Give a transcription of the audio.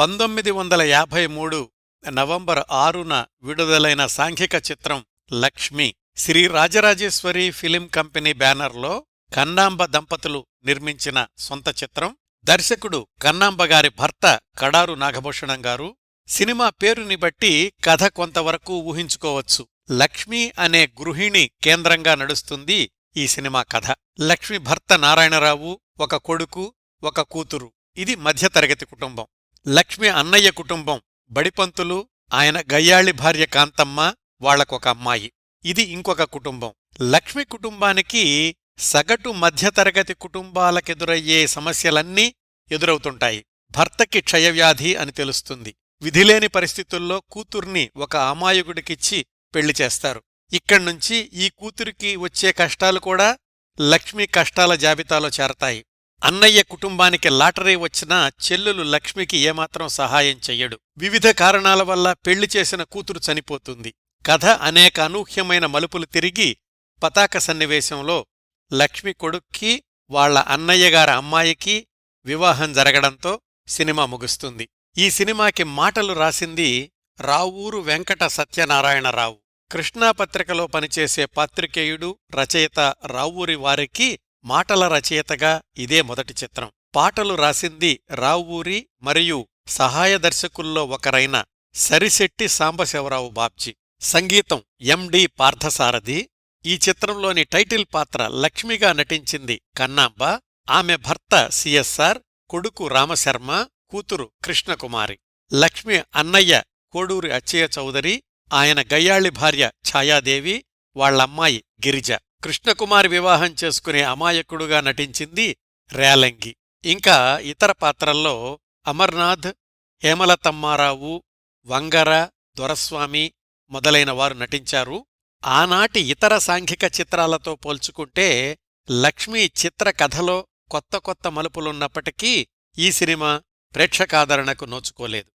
పంతొమ్మిది వందల యాభై మూడు నవంబర్ ఆరున విడుదలైన సాంఘిక చిత్రం లక్ష్మి శ్రీ రాజరాజేశ్వరి ఫిలిం కంపెనీ బ్యానర్లో కన్నాంబ దంపతులు నిర్మించిన సొంత చిత్రం. దర్శకుడు కన్నాంబ గారి భర్త కడారు నాగభూషణం గారు. సినిమా పేరుని బట్టి కథ కొంతవరకు ఊహించుకోవచ్చు. లక్ష్మి అనే గృహిణి కేంద్రంగా నడుస్తుంది ఈ సినిమా కథ. లక్ష్మి భర్త నారాయణరావు ఒక కొడుకు ఒక కూతురు. ఇది మధ్యతరగతి కుటుంబం. లక్ష్మి అన్నయ్య కుటుంబం బడిపంతులు ఆయన గయ్యాళి భార్య కాంతమ్మ వాళ్ళకొక అమ్మాయి. ఇది ఇంకొక కుటుంబం. లక్ష్మి కుటుంబానికి సగటు మధ్యతరగతి కుటుంబాలకెదురయ్యే సమస్యలన్నీ ఎదురవుతుంటాయి. భర్తకి క్షయవ్యాధి అని తెలుస్తుంది. విధిలేని పరిస్థితుల్లో కూతుర్ని ఒక అమాయకుడికిచ్చి పెళ్ళి చేస్తారు. ఇక్కడ్నుంచి ఈ కూతురికి వచ్చే కష్టాలు కూడా లక్ష్మి కష్టాల జాబితాలో చేరతాయి. అన్నయ్య కుటుంబానికి లాటరీ వచ్చినా చెల్లులు లక్ష్మికి ఏమాత్రం సహాయం చెయ్యడు. వివిధ కారణాల వల్ల పెళ్ళి చేసిన కూతురు చనిపోతుంది. కథ అనేక అనూహ్యమైన మలుపులు తిరిగి పతాక సన్నివేశంలో లక్ష్మి కొడుక్కి వాళ్ళ అన్నయ్యగారి అమ్మాయికి వివాహం జరగడంతో సినిమా ముగుస్తుంది. ఈ సినిమాకి మాటలు రాసింది రావూరు వెంకట సత్యనారాయణరావు. కృష్ణాపత్రికలో పనిచేసే పాత్రికేయుడు రచయిత రావూరి వారికి మాటల రచయితగా ఇదే మొదటి చిత్రం. పాటలు రాసింది రావూరి మరియు సహాయ దర్శకుల్లో ఒకరైన సరిశెట్టి సాంబశివరావు బాబ్జీ. సంగీతం ఎండి పార్థసారథి. ఈ చిత్రంలోని టైటిల్ పాత్ర లక్ష్మిగా నటించింది కన్నాంబ. ఆమె భర్త సిఎస్ఆర్ కొడుకు రామశర్మ కూతురు కృష్ణకుమారి. లక్ష్మి అన్నయ్య కోడూరి అచ్చయ్య చౌదరి ఆయన గయ్యాళి భార్య ఛాయాదేవి వాళ్ళమ్మాయి గిరిజ. కృష్ణకుమారి వివాహం చేసుకునే అమాయకుడుగా నటించింది రేలంగి. ఇంకా ఇతర పాత్రల్లో అమర్నాథ్ హేమలతమ్మారావు వంగర దొరస్వామి మొదలైన వారు నటించారు. ఆనాటి ఇతర సాంఘిక చిత్రాలతో పోల్చుకుంటే లక్ష్మీ చిత్ర కథలో కొత్త కొత్త మలుపులున్నప్పటికీ ఈ సినిమా ప్రేక్షకాదరణకు నోచుకోలేదు.